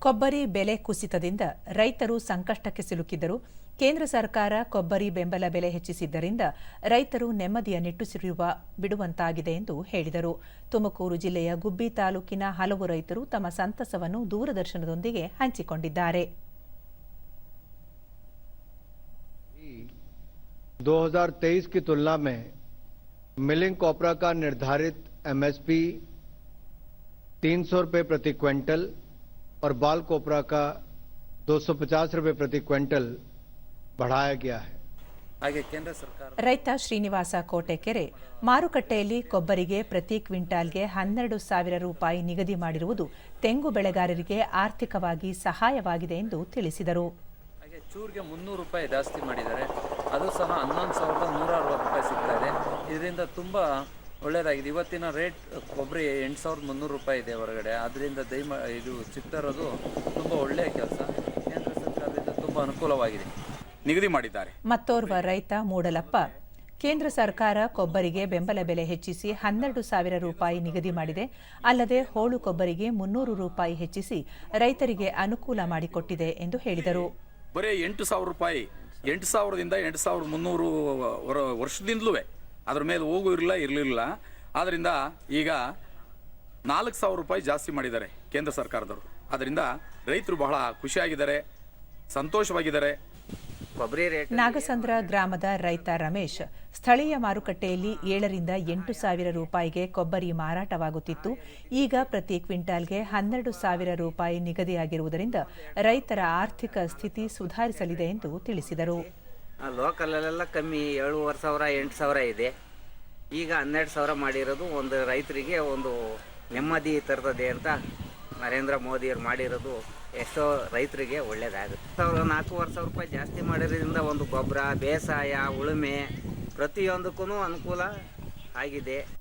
ಕೊಬ್ಬರಿ ಬೆಲೆ ಕುಸಿತದಿಂದ ರೈತರು ಸಂಕಷ್ಟಕ್ಕೆ ಸಿಲುಕಿದ್ದರು ಕೇಂದ್ರ ಸರ್ಕಾರ ಕೊಬ್ಬರಿ ಬೆಂಬಲ ಬೆಲೆ ಹೆಚ್ಚಿಸಿದ್ದರಿಂದ ರೈತರು ನೆಮ್ಮದಿಯ ನಿಟ್ಟುಸಿರುವ ಬಿಡುವಂತಾಗಿದೆ ಎಂದು ಹೇಳಿದರು ತುಮಕೂರು ಜಿಲ್ಲೆಯ ಗುಬ್ಬಿ ತಾಲೂಕಿನ ಹಲವು ರೈತರು ತಮ್ಮ ಸಂತಸವನ್ನು ದೂರದರ್ಶನದೊಂದಿಗೆ ಹಂಚಿಕೊಂಡಿದ್ದಾರೆ 2023 की तुलना में मिलिंग कॉपरा का निर्धारित एमएसपी 300 रुपए प्रति क्विंटल और बाल कोपरा का 250 रुपए प्रति क्विंटल बढ़ाया गया है ಹಾಗೆ ಕೇಂದ್ರ ಸರ್ಕಾರ ರೈತ ಶ್ರೀನಿವಾಸ ಕೋಟೆಕೆರೆ ಮಾರುಕಟ್ಟೆಯಲ್ಲಿ ಕೊಬ್ಬರಿಗೆ ಪ್ರತಿ ಕ್ವಿಂಟಾಲ್ಗೆ ಹನ್ನೆರಡು ಸಾವಿರ ರೂಪಾಯಿ ನಿಗದಿ ಮಾಡಿರುವುದು ತೆಂಗು ಬೆಳೆಗಾರರಿಗೆ ಆರ್ಥಿಕವಾಗಿ ಸಹಾಯವಾಗಿದೆ ಎಂದು ತಿಳಿಸಿದರು ಹಾಗೆ ಚೂರ್ಗೆ ಮುನ್ನೂರು ರೂಪಾಯಿ ಜಾಸ್ತಿ ಮಾಡಿದ್ದಾರೆ ಅದು ಸಹ ಹನ್ನೊಂದು ಸಾವಿರದ ನೂರ ಅರವತ್ತು ರೂಪಾಯಿ ಸಿಗ್ತಾ ಇದೆ ಇದರಿಂದ ತುಂಬ ಒಳ್ಳೆಯದಾಗಿದೆ ಇವತ್ತಿನ ರೇಟ್ ಕೊಬ್ಬರಿ ಎಂಟು ಸಾವಿರದ ಮುನ್ನೂರು ರೂಪಾಯಿ ಇದೆ ಹೊರಗಡೆ. ಅದರಿಂದ ದಯಮ ಇದು ಸಿಗ್ತಾ ಇರೋದು ತುಂಬ ಒಳ್ಳೆಯ ಕೆಲಸ. ಕೇಂದ್ರ ಸರ್ಕಾರದಿಂದ ತುಂಬ ಅನುಕೂಲವಾಗಿದೆ. ನಿಗದಿ ಮಾಡಿದ್ದಾರೆ. ಮತ್ತೋರ್ವ ರೈತ ಮೂಡಲಪ್ಪ. ಕೇಂದ್ರ ಸರ್ಕಾರ ಕೊಬ್ಬರಿಗೆ ಬೆಂಬಲ ಬೆಲೆ ಹೆಚ್ಚಿಸಿ ಹನ್ನೆರಡು ಸಾವಿರ ರೂಪಾಯಿ ನಿಗದಿ ಮಾಡಿದೆ. ಅಲ್ಲದೆ ಹೋಳು ಕೊಬ್ಬರಿಗೆ ಮುನ್ನೂರು ರೂಪಾಯಿ ಹೆಚ್ಚಿಸಿ ರೈತರಿಗೆ ಅನುಕೂಲ ಮಾಡಿಕೊಟ್ಟಿದೆ ಎಂದು ಹೇಳಿದರು. ಬರೀ ಎಂಟು ಸಾವಿರ ರೂಪಾಯಿ ಎಂಟು ಸಾವಿರದಿಂದ ಎಂಟು ಸಾವಿರದ ಮುನ್ನೂರು ವರ್ಷದಿಂದಲೂ ಅದ್ರ ಮೇಲೆ ಹೋಗು ಇರಲಿಲ್ಲ ಇರಲಿಲ್ಲ ಆದ್ದರಿಂದ ಈಗ ನಾಲ್ಕು ಸಾವಿರ ರೂಪಾಯಿ ಜಾಸ್ತಿ ಮಾಡಿದ್ದಾರೆ ಕೇಂದ್ರ ಸರ್ಕಾರದವರು. ಅದರಿಂದ ರೈತರು ಬಹಳ ಖುಷಿಯಾಗಿದ್ದಾರೆ ಸಂತೋಷವಾಗಿದ್ದಾರೆ. ಕೊಬ್ಬರಿ ರೇಟ್ ನಾಗಸಂದ್ರ ಗ್ರಾಮದ ರೈತ ರಮೇಶ್ ಸ್ಥಳೀಯ ಮಾರುಕಟ್ಟೆಯಲ್ಲಿ ಏಳರಿಂದ ಎಂಟು ಸಾವಿರ ರೂಪಾಯಿಗೆ ಕೊಬ್ಬರಿ ಮಾರಾಟವಾಗುತ್ತಿತ್ತು. ಈಗ ಪ್ರತಿ ಕ್ವಿಂಟಾಲ್ಗೆ ಹನ್ನೆರಡು ಸಾವಿರ ರೂಪಾಯಿ ನಿಗದಿಯಾಗಿರುವುದರಿಂದ ರೈತರ ಆರ್ಥಿಕ ಸ್ಥಿತಿ ಸುಧಾರಿಸಲಿದೆ ಎಂದು ತಿಳಿಸಿದರು. ಲೋಕಲಲ್ಲೆಲ್ಲ ಕಮ್ಮಿ ಏಳುವರೆ ಸಾವಿರ, ಎಂಟು ಸಾವಿರ ಇದೆ. ಈಗ ಹನ್ನೆರಡು ಸಾವಿರ ಮಾಡಿರೋದು ಒಂದು ರೈತರಿಗೆ ಒಂದು ನೆಮ್ಮದಿ ತರ್ತದೆ ಅಂತ ನರೇಂದ್ರ ಮೋದಿಯವ್ರು ಮಾಡಿರೋದು ಎಷ್ಟೋ ರೈತರಿಗೆ ಒಳ್ಳೇದಾಗುತ್ತೆ. ಸಾವಿರ, ನಾಲ್ಕೂವರೆ ಸಾವಿರ ರೂಪಾಯಿ ಜಾಸ್ತಿ ಮಾಡಿರೋದ್ರಿಂದ ಒಂದು ಗೊಬ್ಬರ, ಬೇಸಾಯ, ಉಳುಮೆ ಪ್ರತಿಯೊಂದಕ್ಕೂ ಅನುಕೂಲ ಆಗಿದೆ.